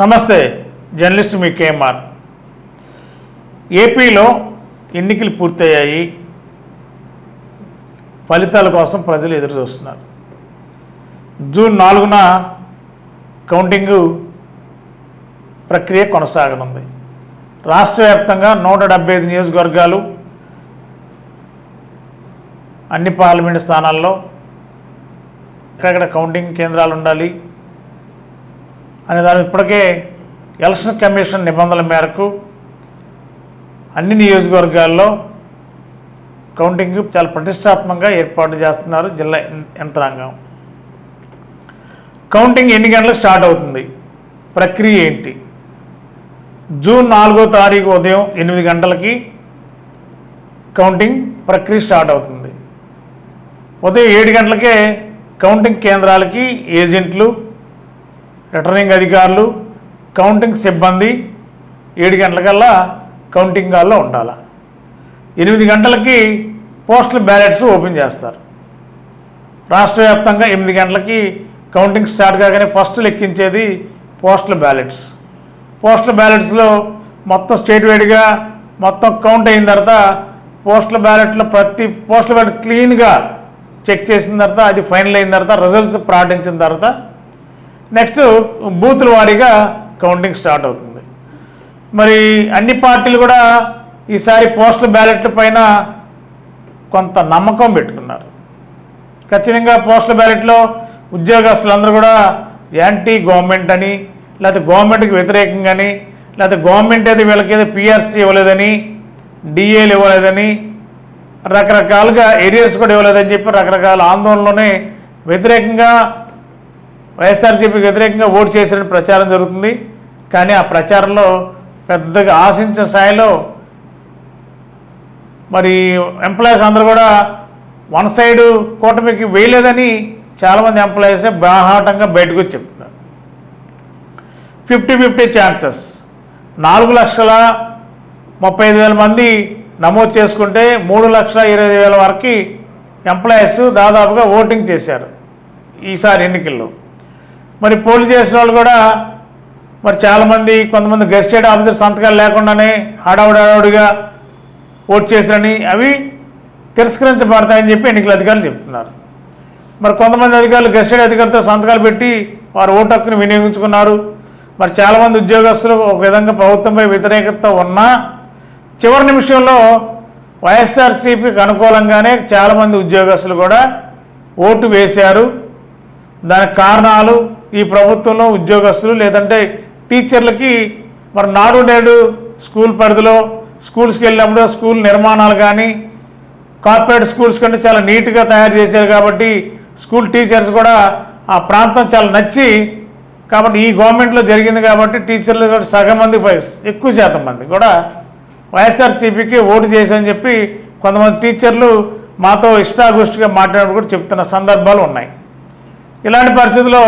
నమస్తే జర్నలిస్ట్ మీ కేఎంఆర్. ఏపీలో ఎన్నికలు పూర్తయ్యాయి. ఫలితాల కోసం ప్రజలు ఎదురు చూస్తున్నారు జూన్ నాలుగున కౌంటింగు ప్రక్రియ కొనసాగనుంది. రాష్ట్ర వ్యాప్తంగా నూట డెబ్బై ఐదు నియోజకవర్గాలు అన్ని పార్లమెంటు స్థానాల్లో ఎక్కడెక్కడ కౌంటింగ్ కేంద్రాలు ఉండాలి అనే దాని ఇప్పటికే ఎలక్షన్ కమిషన్ నిబంధనల మేరకు అన్ని నియోజకవర్గాల్లో కౌంటింగ్ చాలా ప్రతిష్టాత్మకంగా ఏర్పాటు చేస్తున్నారు జిల్లా యంత్రాంగం. కౌంటింగ్ ఎన్ని గంటలకు స్టార్ట్ అవుతుంది? ప్రక్రియ ఏంటి? జూన్ నాలుగో తారీఖు ఉదయం ఎనిమిది గంటలకి కౌంటింగ్ ప్రక్రియ స్టార్ట్ అవుతుంది. ఉదయం ఏడు గంటలకే కౌంటింగ్ కేంద్రాలకి ఏజెంట్లు రిటర్నింగ్ అధికారులు కౌంటింగ్ సిబ్బంది ఏడు గంటలకల్లా కౌంటింగ్ హాల్లో ఉండాలి. ఎనిమిది గంటలకి పోస్టల్ బ్యాలెట్స్ ఓపెన్ చేస్తారు. రాష్ట్ర వ్యాప్తంగా ఎనిమిది గంటలకి కౌంటింగ్ స్టార్ట్ కాగానే ఫస్ట్ లెక్కించేది పోస్టల్ బ్యాలెట్స్. పోస్టల్ బ్యాలెట్స్లో మొత్తం స్టేట్ వైడ్గా మొత్తం కౌంట్ అయిన తర్వాత పోస్టల్ బ్యాలెట్లో ప్రతి పోస్టల్ బ్యాలెట్ క్లీన్గా చెక్ చేసిన తర్వాత అది ఫైనల్ అయిన తర్వాత రిజల్ట్స్ ప్రకటించిన తర్వాత నెక్స్ట్ బూతుల వారీగా కౌంటింగ్ స్టార్ట్ అవుతుంది. మరి అన్ని పార్టీలు కూడా ఈసారి పోస్టల్ బ్యాలెట్ల పైన కొంత నమ్మకం పెట్టుకున్నారు. ఖచ్చితంగా పోస్టల్ బ్యాలెట్లో ఉద్యోగస్తులందరూ కూడా యాంటీ గవర్నమెంట్ అని లేకపోతే గవర్నమెంట్కి వ్యతిరేకంగా అని లేకపోతే గవర్నమెంట్ అయితే వీళ్ళకి ఏదో పిఆర్సీ ఇవ్వలేదని డిఏలు ఇవ్వలేదని రకరకాలుగా ఏరియాస్ కూడా ఇవ్వలేదని చెప్పి రకరకాల ఆందోళనలోనే వ్యతిరేకంగా వైఎస్ఆర్సీపీకి వ్యతిరేకంగా ఓటు చేసిన ప్రచారం జరుగుతుంది. కానీ ఆ ప్రచారంలో పెద్దగా ఆశించిన స్థాయిలో మరి ఎంప్లాయీస్ అందరూ కూడా వన్ సైడ్ కూటమికి వేయలేదని చాలామంది ఎంప్లాయీసే బాహాటంగా బయటకు వచ్చి చెప్తున్నారు. Fifty fifty chances. నాలుగు లక్షల ముప్పై ఐదు వేల మంది నమోదు చేసుకుంటే మూడు లక్షల ఇరవై వేల వరకు ఎంప్లాయీస్ దాదాపుగా ఓటింగ్ చేశారు ఈసారి ఎన్నికల్లో. మరి పోలు చేసిన వాళ్ళు కూడా మరి చాలామంది కొంతమంది గెస్టెడ్ ఆఫీసర్ సంతకాలు లేకుండానే హడావుడావుడిగా ఓట్ చేశారని అవి తిరస్కరించబడతాయని చెప్పి ఎన్నికల అధికారులు చెప్తున్నారు. మరి కొంతమంది అధికారులు గెస్టెడ్ అధికారితో సంతకాలు పెట్టి వారు ఓటు హక్కును వినియోగించుకున్నారు. మరి చాలామంది ఉద్యోగస్తులు ఒక విధంగా ప్రభుత్వంపై వ్యతిరేకత ఉన్నా చివరి నిమిషంలో వైఎస్ఆర్సీపీకి అనుకూలంగానే చాలామంది ఉద్యోగస్తులు కూడా ఓటు వేశారు. దానికి కారణాలు ఈ ప్రభుత్వంలో ఉద్యోగస్తులు లేదంటే టీచర్లకి మరి నాడు నేడు స్కూల్ పరిధిలో స్కూల్స్కి వెళ్ళినప్పుడు స్కూల్ నిర్మాణాలు కానీ కార్పొరేట్ స్కూల్స్ కంటే చాలా నీట్గా తయారు చేశారు కాబట్టి స్కూల్ టీచర్స్ కూడా ఆ ప్రాంతం చాలా నచ్చి కాబట్టి ఈ గవర్నమెంట్లో జరిగింది కాబట్టి టీచర్లు కూడా సగం మంది ఎక్కువ శాతం మంది కూడా వైఎస్ఆర్సీపీకి ఓటు చేశారని చెప్పి కొంతమంది టీచర్లు మాతో ఇష్టాగోష్ఠిగా మాట్లాడినప్పుడు కూడా చెప్తున్న సందర్భాలు ఉన్నాయి. ఇలాంటి పరిస్థితుల్లో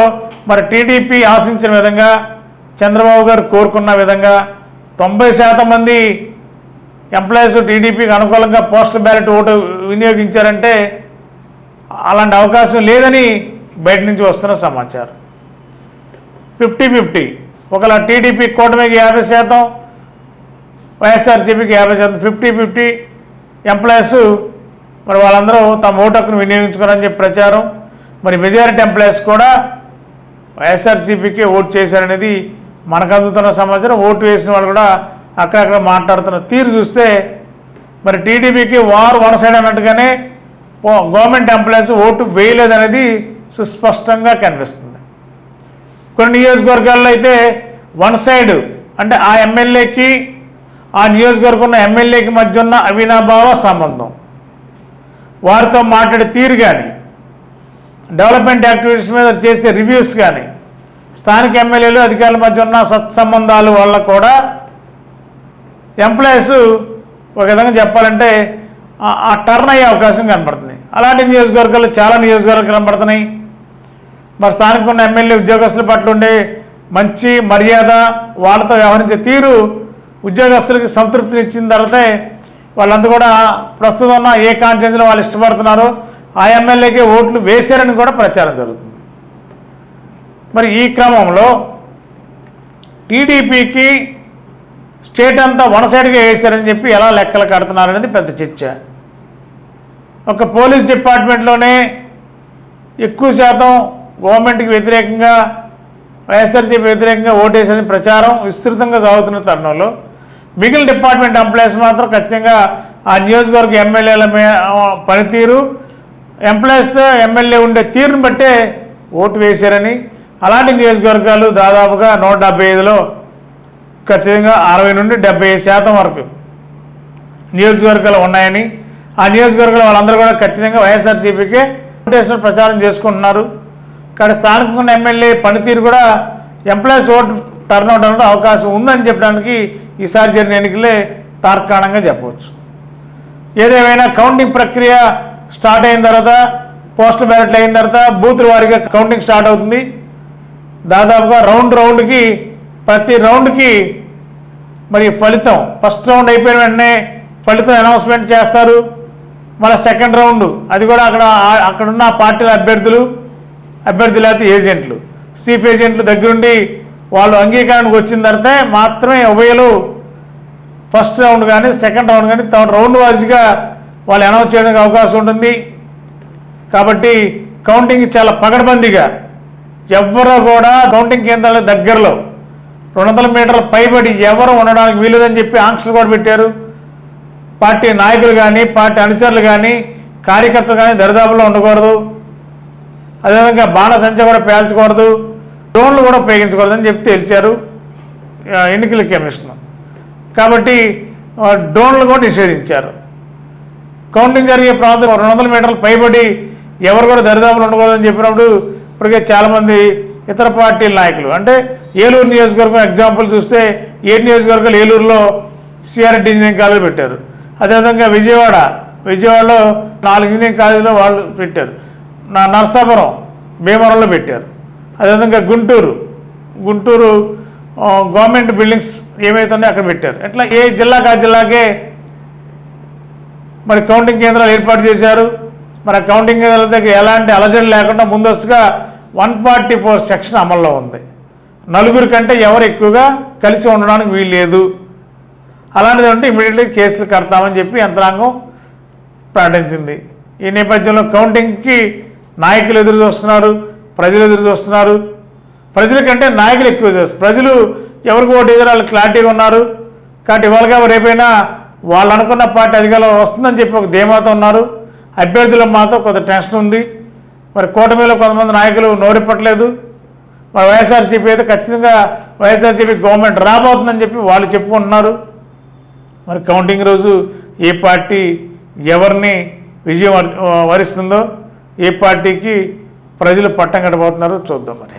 మరి టీడీపీ ఆశించిన విధంగా చంద్రబాబు గారు కోరుకున్న విధంగా తొంభై శాతం మంది ఎంప్లాయీస్ టీడీపీకి అనుకూలంగా పోస్టల్ బ్యాలెట్ ఓటు వినియోగించారంటే అలాంటి అవకాశం లేదని బయట నుంచి వస్తున్న సమాచారం. Fifty fifty. ఒకవేళ టీడీపీ కూటమికి యాభై శాతం వైఎస్ఆర్సీపీకి యాభై శాతం ఫిఫ్టీ ఫిఫ్టీ ఎంప్లాయీస్ మరి వాళ్ళందరూ తమ ఓటు హక్కును వినియోగించుకోరని చెప్పి ప్రచారం. మరి మెజారిటీ ఎంప్లాయీస్ కూడా వైఎస్ఆర్సీపీకే ఓటు చేశారనేది మనకు అందుతున్న సమాచారం. ఓటు వేసిన వాళ్ళు కూడా అక్కడక్కడ మాట్లాడుతున్న తీరు చూస్తే మరి టీడీపీకి వారు వన్ సైడ్ అన్నట్టుగానే గవర్నమెంట్ ఎంప్లాయీస్ ఓటు వేయలేదనేది సుస్పష్టంగా కనిపిస్తుంది. కొన్ని నియోజకవర్గాల్లో అయితే వన్ సైడ్ అంటే ఆ ఎమ్మెల్యేకి ఆ నియోజకవర్గం ఉన్న ఎమ్మెల్యేకి మధ్య ఉన్న అవినాభావ సంబంధం. వారితో మాట్లాడే తీరు కానీ డెవలప్మెంట్ యాక్టివిటీస్ మీద చేసే రివ్యూస్ కానీ స్థానిక ఎమ్మెల్యేలు అధికారుల మధ్య ఉన్న సత్సంబంధాలు వల్ల కూడా ఎంప్లాయీస్ ఒక విధంగా చెప్పాలంటే ఆ- టర్న్ అయ్యే అవకాశం కనబడుతుంది. అలాంటి నియోజకవర్గాలు చాలా నియోజకవర్గాలు కనపడుతున్నాయి మరి స్థానిక ఉన్న ఎమ్మెల్యే ఉద్యోగస్తుల పట్ల ఉండే మంచి మర్యాద వాళ్ళతో వ్యవహరించే తీరు ఉద్యోగస్తులకి సంతృప్తిని ఇచ్చిన తర్వాతే వాళ్ళంతా కూడా ప్రస్తుతం ఉన్న ఏ కాన్స్టిట్యూన్సీలో వాళ్ళు ఇష్టపడుతున్నారో ఆ ఎమ్మెల్యేకి ఓట్లు వేశారని కూడా ప్రచారం జరుగుతుంది. మరి ఈ క్రమంలో టీడీపీకి స్టేట్ అంతా వన్ సైడ్గా వేశారని చెప్పి ఎలా లెక్కలు కడుతున్నారనేది పెద్ద చర్చ. ఒక పోలీస్ డిపార్ట్మెంట్లోనే ఎక్కువ శాతం గవర్నమెంట్కి వ్యతిరేకంగా వైఎస్ఆర్సీపీ వ్యతిరేకంగా ఓటేసని ప్రచారం విస్తృతంగా సాగుతున్న తరుణంలో మిగిలిన డిపార్ట్మెంట్ ఎంప్లాయీస్ మాత్రం ఖచ్చితంగా ఆ నియోజకవర్గ ఎమ్మెల్యేల మే పనితీరు ఎంప్లాయీస్ ఎమ్మెల్యే ఉండే తీరును బట్టే ఓటు వేశారని అలాంటి నియోజకవర్గాలు దాదాపుగా నూట డెబ్బై ఐదులో ఖచ్చితంగా అరవై నుండి డెబ్బై ఐదు శాతం వరకు నియోజకవర్గాలు ఉన్నాయని ఆ నియోజకవర్గాల వాళ్ళందరూ కూడా ఖచ్చితంగా వైఎస్ఆర్సీపీకే ఓటేసిన ప్రచారం చేసుకుంటున్నారు. ఇక్కడ స్థానికంగా ఎమ్మెల్యే పనితీరు కూడా ఎంప్లాయీస్ ఓటు టర్న్అవుట్ అవ్వడం అవకాశం ఉందని చెప్పడానికి ఈసారి జరిగిన ఎన్నికలే తార్కాణంగా చెప్పవచ్చు. ఏదేమైనా కౌంటింగ్ ప్రక్రియ స్టార్ట్ అయిన తర్వాత పోస్టల్ బ్యాలెట్లు అయిన తర్వాత బూత్ వారిగా కౌంటింగ్ స్టార్ట్ అవుతుంది. దాదాపుగా రౌండ్ రౌండ్కి ప్రతి రౌండ్కి మరి ఫలితం ఫస్ట్ రౌండ్ అయిపోయిన వెంటనే ఫలితం అనౌన్స్మెంట్ చేస్తారు. మళ్ళీ సెకండ్ రౌండ్ అది కూడా అక్కడ అక్కడున్న పార్టీల అభ్యర్థులు అభ్యర్థులు లేకపోతే ఏజెంట్లు. చీఫ్ ఏజెంట్లు దగ్గరుండి వాళ్ళు అంగీకారానికి వచ్చిన తర్వాత మాత్రమే ఉభయలు ఫస్ట్ రౌండ్ కానీ సెకండ్ రౌండ్ కానీ థర్డ్ రౌండ్ వారీగా వాళ్ళు అనౌన్స్ చేయడానికి అవకాశం ఉంటుంది. కాబట్టి కౌంటింగ్ చాలా పగడబందీగా ఎవ్వరూ కూడా కౌంటింగ్ కేంద్రాల దగ్గరలో రెండు వందల మీటర్ల పైబడి ఎవరు ఉండడానికి వీలుదని చెప్పి ఆంక్షలు కూడా పెట్టారు. పార్టీ నాయకులు కానీ పార్టీ అనుచరులు కానీ కార్యకర్తలు కానీ దరిదాపుల్లో ఉండకూడదు. అదేవిధంగా బాణసంచ కూడా పేల్చకూడదు. డ్రోన్లు కూడా ఉపయోగించకూడదని చెప్పి తేల్చారు ఎన్నికల కమిషన్ కాబట్టి డ్రోన్లు కూడా నిషేధించారు. కౌంటింగ్ జరిగే ప్రాంతం రెండు వందల మీటర్లు పైబడి ఎవరు కూడా దరిదాపులు ఉండకూడదని చెప్పినప్పుడు ఇప్పటికే చాలామంది ఇతర పార్టీల నాయకులు. అంటే ఏలూరు నియోజకవర్గం ఎగ్జాంపుల్ చూస్తే ఏ నియోజకవర్గాలు ఏలూరులో సిఆర్టీ ఇంజనీరింగ్ కాలేజ్ పెట్టారు. అదేవిధంగా విజయవాడ విజయవాడలో నాలుగు ఇంజనీరింగ్ కాలేజీలో వాళ్ళు పెట్టారు. నా నరసాపురం భీమవరంలో పెట్టారు. అదేవిధంగా గుంటూరు గుంటూరు గవర్నమెంట్ బిల్డింగ్స్ ఏమైతున్నాయో అక్కడ పెట్టారు. ఎట్లా ఏ జిల్లాకి ఆ జిల్లాకే మరి కౌంటింగ్ కేంద్రాలు ఏర్పాటు చేశారు. మరి కౌంటింగ్ కేంద్రాల దగ్గర ఎలాంటి అలజడి లేకుండా ముందస్తుగా వన్ ఫార్టీ ఫోర్ సెక్షన్ అమల్లో ఉంది. నలుగురి కంటే ఎవరు ఎక్కువగా కలిసి ఉండడానికి వీలు లేదు అలాంటిది ఉంటే ఇమీడియట్లీ కేసులు కడతామని చెప్పి యంత్రాంగం ప్రకటించింది. ఈ నేపథ్యంలో కౌంటింగ్కి నాయకులు ఎదురు చూస్తున్నారు ప్రజలు ఎదురు చూస్తున్నారు. ప్రజల కంటే నాయకులు ఎక్కువ చూస్తారు ప్రజలు ఎవరికి ఓటు ఎదురు వాళ్ళు క్లారిటీగా ఉన్నారు. కాబట్టి ఇవాళ రేపైనా వాళ్ళు అనుకున్న పార్టీ అధికారంలో వస్తుందని చెప్పి ఒక ధీమాతో ఉన్నారు. అభ్యర్థుల మాత్రం కొంత టెన్షన్ ఉంది. మరి కూటమిలో కొంతమంది నాయకులు నోరిప్పట్లేదు మరి వైఎస్ఆర్సీపీ అయితే ఖచ్చితంగా వైఎస్ఆర్సీపీ గవర్నమెంట్ రాబోతుందని చెప్పి వాళ్ళు చెప్పుకుంటున్నారు. మరి కౌంటింగ్ రోజు ఏ పార్టీ ఎవరిని విజయం వరిస్తుందో ఏ పార్టీకి ప్రజలు పట్టం కట్టబోతున్నారో చూద్దాం మరి.